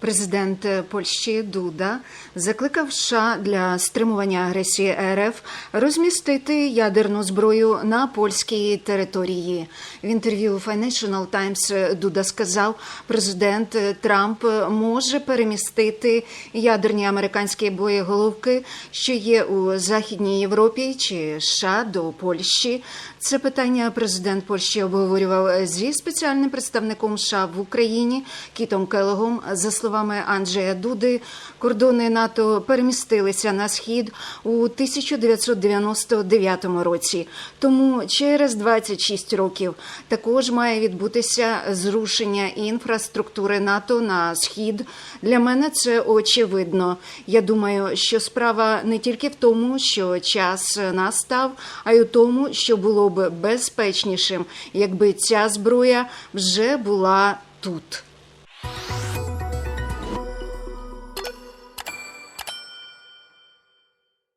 Президент Польщі Дуда закликав США для стримування агресії РФ розмістити ядерну зброю на польській території. В інтерв'ю Financial Times Дуда сказав, президент Трамп може перемістити ядерні американські боєголовки, що є у Західній Європі чи США до Польщі. Це питання президент Польщі обговорював зі спеціальним представником США в Україні Кітом Келогом. За словами Анджея Дуди, кордони НАТО перемістилися на схід у 1999 році. Тому через 26 років також має відбутися зрушення інфраструктури НАТО на схід. Для мене це очевидно. Я думаю, що справа не тільки в тому, що час настав, а й у тому, що було б безпечнішим, якби ця зброя вже була тут.